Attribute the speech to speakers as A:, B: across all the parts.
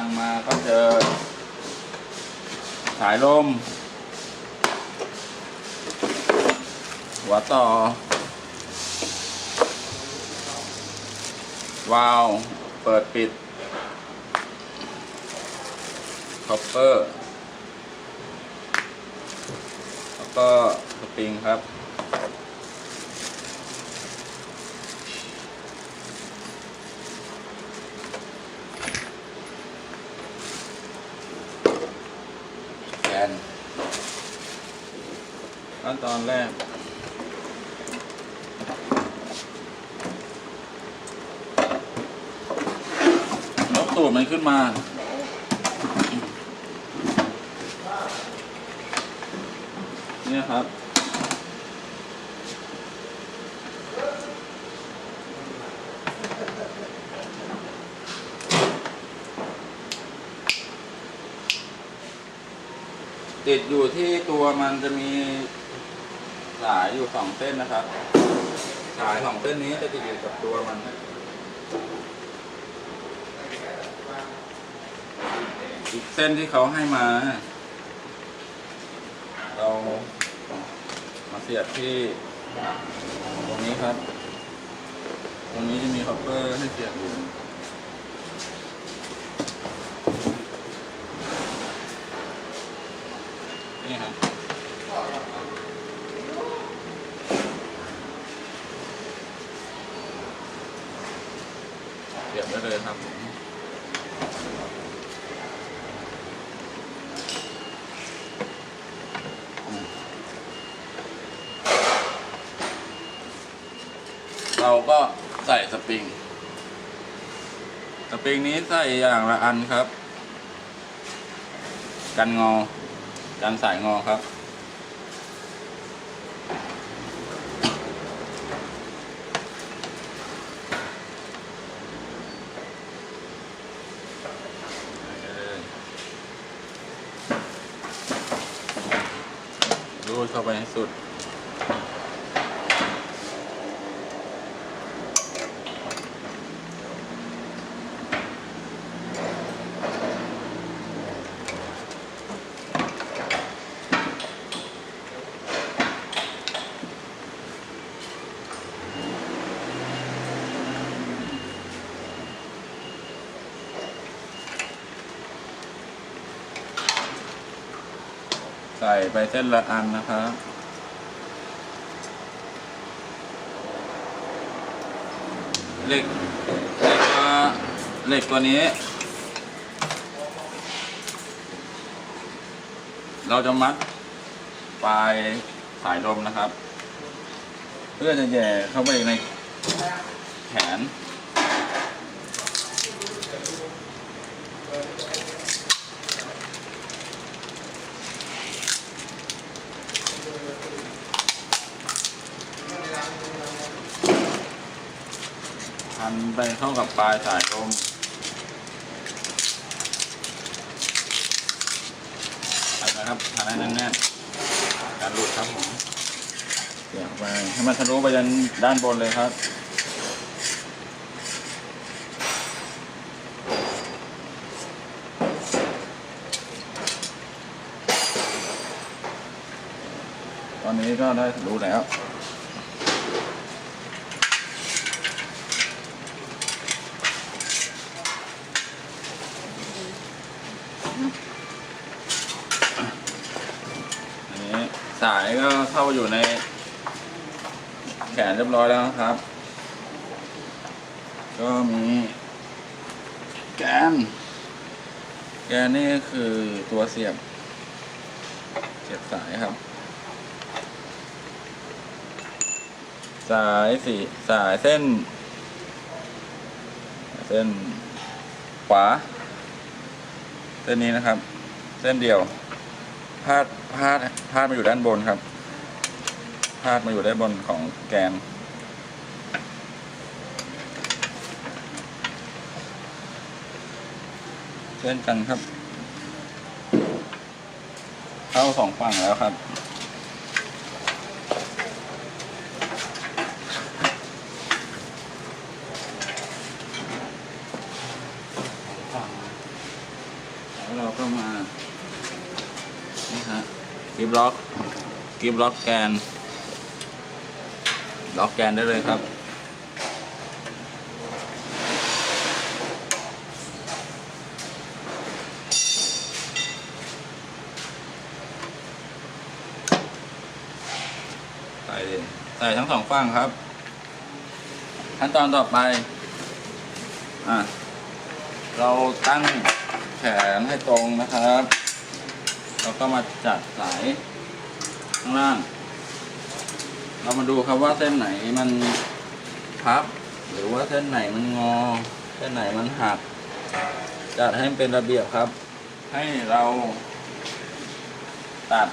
A: างมาก็เจอ สายลม หัวต่อ วาวเปิดปิดคอปเปอร์ แล้วก็สปริงครับ อนแรกยกตูดมันขึ้นมา เนี่ยครับติดอยู่ที่ตัวมันจะมี สายอยู่สองเส้นนะครับสายสองเส้นนี้จะติดอยู่กับตัวมันอีกเส้นที่เขาให้มา เรามาเสียบที่ ตรงนี้ครับ ตรงนี้จะมีคอปเปอร์ให้เสียบอยู่ นี่ครับเสียบได้เลยครับเราก็ใส่สปริง สปริงนี้ใส่อย่างละอันครับ กันงอ กันสายงอครับ รูดเข้าไปให้สุด ใส่ไปเส้นละอันนะครับเหล็กเหล็กตัวเหล็กตัวนี้ เราจะมัดปลายสายลมนะครับ เพื่อจะแย่เข้าไปในแขน พันไปเข้ากับปลายสายลมพันนะครับพันให้แน่นๆการหลุดครับผมเกี่ยวไปให้มันทะลุไปยันด้านบนเลยครับตอนนี้ก็ได้ทะลุแล้ว อันนี้ สายก็เข้าอยู่ใน แขนเรียบร้อยแล้วครับ ก็มีแกน แกนนี่คือตัวเสียบ เสียบสายครับ สายสีสายเส้น เส้นขวา เส้นนี้นะครับ เส้นเดียว พาดพาดพาดมาอยู่ด้านบนครับพาดมาอยู่ด้านบนของแกน เช่นกันครับ เข้าสองฝั่งแล้วครับ แล้วเราก็มา ล็อกกิฟล็อกแกน ล็อกแกนได้เลยครับ ใส่ใส่ทั้งสองฝั่งครับ ขั้นตอนต่อไป อะ เราตั้งแขนให้ตรงนะครับ เราก็มาจัดสายข้างล่าง เรามาดูครับว่าเส้นไหนมันพับ หรือว่าเส้นไหนมันงอ เส้นไหนมันหัก จัดให้มันเป็นระเบียบครับ ให้เราตัด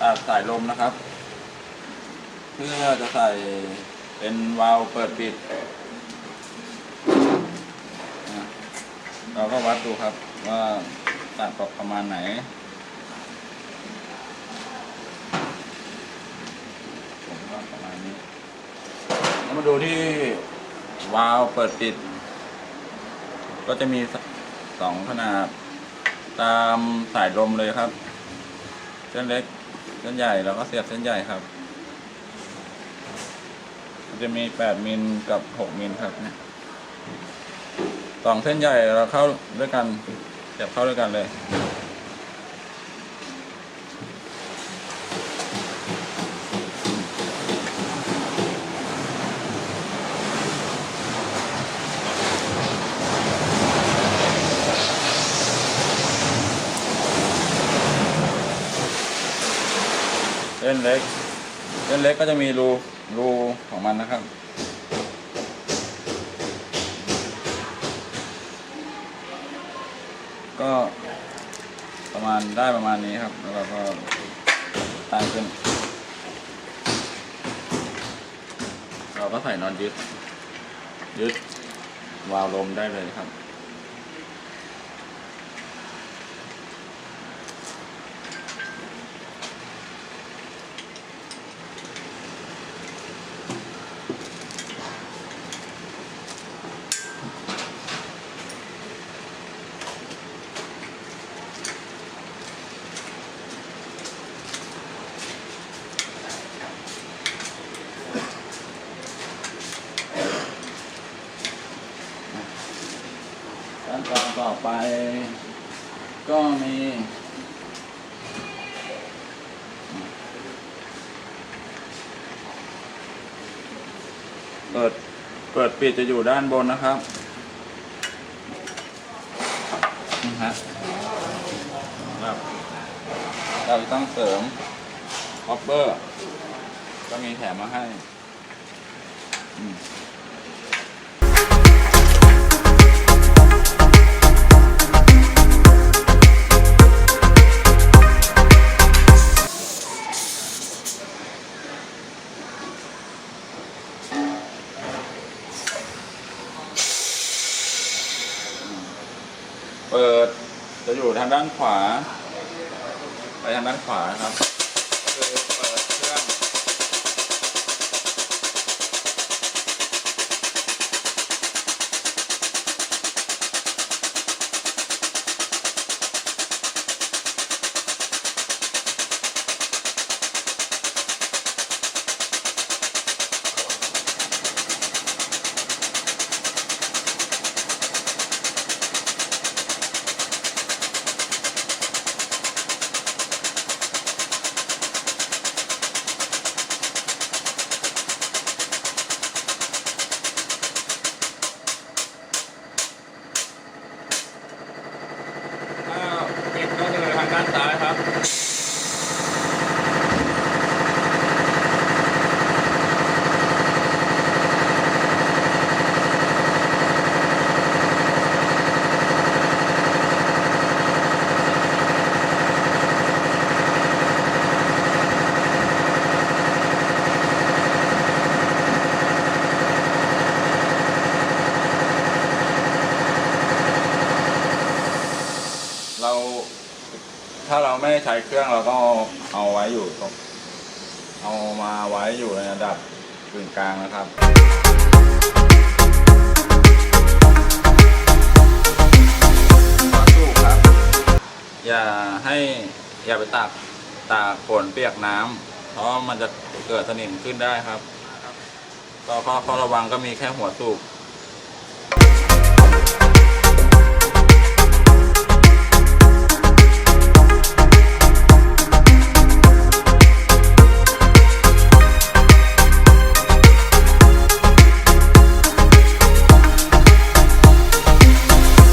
A: ตัดสายลมนะครับ เพื่อจะใส่เป็นวาล์วเปิดปิดอะ เราก็วัดดูครับว่าตัดประมาณไหน ผมว่าประมาณนี้แล้วมาดูที่วาล์วเปิดปิด ก็จะมีสองขนาดตามสายลมเลยครับ เส้นเล็กเส้นใหญ่เราก็เสียบเส้นใหญ่ครับ จะมี 8 มิลกับ 6 มิลครับเนี่ย องเส้นใหญ่เราเข้าด้วยกันเสียบเข้าด้วยกันเลย เส้นเล็ก เส้นเล็กก็จะมีรูรูของมันนะครับ ก็ประมาณได้ประมาณนี้ครับ แล้วเราก็ตั้งขึ้น เราก็ใส่นอนยึด ยึดวาล์วลมได้เลยครับ ตอนต่อไป ก็มีเปิด เปิดปิดจะอยู่ด้านบนนะครับ นี่ฮะครับเราจะต้องเสริมออฟเบอร์ ก็มีแถมมาให้ อืม ปิดจะอยู่ทางด้านขวา ไปทางด้านขวาครับ เราไม่ใช้เครื่องเราก็เอาไว้อยู่ตรงเอามาไว้อยู่ในระดับกึ่งกลางนะครับ อย่าให้อย่าไปตากตากฝนเปียกน้ำเพราะมันจะเกิดสนิมขึ้นได้ครับ ก็อข้อระวังก็มีแค่หัวสูบ